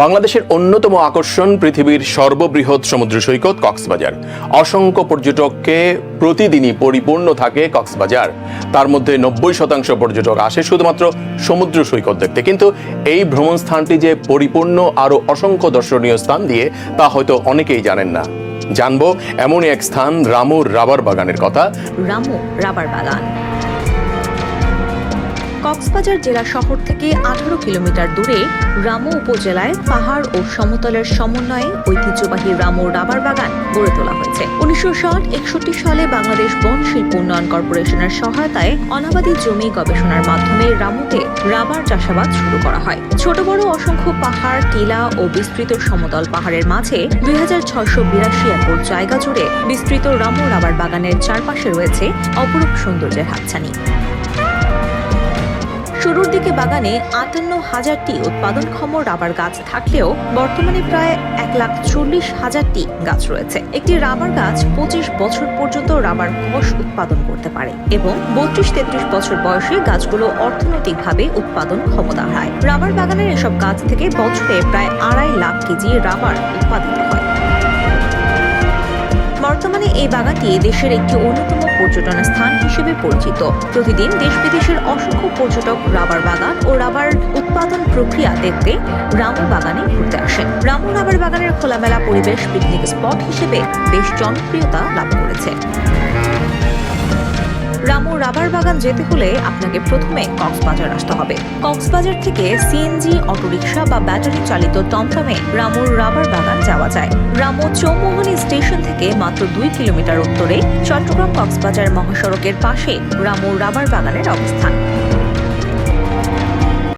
বাংলাদেশের অন্যতম আকর্ষণ পৃথিবীর সর্ববৃহৎ সমুদ্র সৈকত কক্সবাজার। অসংখ্য পর্যটককে প্রতিদিনই পরিপূর্ণ থাকে কক্সবাজার। তার মধ্যে নব্বই শতাংশ পর্যটক আসে শুধুমাত্র সমুদ্র সৈকত দেখতে। কিন্তু এই ভ্রমণ স্থানটি যে পরিপূর্ণ আরও অসংখ্য দর্শনীয় স্থান দিয়ে, তা হয়তো অনেকেই জানেন না। জানব এমনই এক স্থান রামুর রাবার বাগানের কথা। রামু রাবার বাগান। কক্সবাজার জেলা শহর থেকে আঠারো কিলোমিটার দূরে রামু উপজেলায় পাহাড় ও সমতলের সমন্বয়ে ঐতিহ্যবাহী রামু রাবার বাগান গড়ে তোলা হয়েছে। উনিশশো ষাট, একষট্টি সালে বাংলাদেশ বন শিল্প উন্নয়ন কর্পোরেশনের সহায়তায় অনাবাদী জমি গবেষণার মাধ্যমে রামুতে রাবার চাষাবাদ শুরু করা হয়। ছোট বড় অসংখ্য পাহাড়, টিলা ও বিস্তৃত সমতল পাহাড়ের মাঝে দুই হাজার ছয়শো বিরাশি একর জায়গা জুড়ে বিস্তৃত রামু রাবার বাগানের চারপাশে রয়েছে অপরূপ সৌন্দর্যের হাতছানি। শুরুর দিকে বাগানে আটান্ন হাজারটি উৎপাদনক্ষম রাবার গাছ থাকলেও বর্তমানে প্রায় এক লাখ চল্লিশ হাজারটি গাছ রয়েছে। একটি রাবার গাছ পঁচিশ বছর পর্যন্ত রাবার কষ উৎপাদন করতে পারে এবং বত্রিশ তেত্রিশ বছর বয়সে গাছগুলো অর্থনৈতিকভাবে উৎপাদন ক্ষমতা হারায় রাবার বাগানের এসব গাছ থেকে বছরে প্রায় আড়াই লাখ কেজি রাবার উৎপাদিত এই বাগানটি দেশের একটি অন্যতম পর্যটন স্থান হিসেবে পরিচিত। প্রতিদিন দেশ বিদেশের অসংখ্য পর্যটক রাবার বাগান ও রাবার উৎপাদন প্রক্রিয়া দেখতে রামু বাগানে ঘুরতে আসেন। রামু রাবার বাগানের খোলামেলা পরিবেশ পিকনিক স্পট হিসেবে বেশ জনপ্রিয়তা লাভ করেছে। রামু রাবার বাগান যেতে হলে আপনাকে প্রথমে কক্সবাজার আসতে হবে। কক্সবাজার থেকে সিএনজি অটোরিকশা বা ব্যাটারি চালিত টমটমে রামুর রাবার বাগান যাওয়া যায়। রামু চৌমোহনী স্টেশন থেকে মাত্র দুই কিলোমিটার উত্তরে চট্টগ্রাম কক্সবাজার মহাসড়কের পাশে রামুর রাবার বাগানের অবস্থান।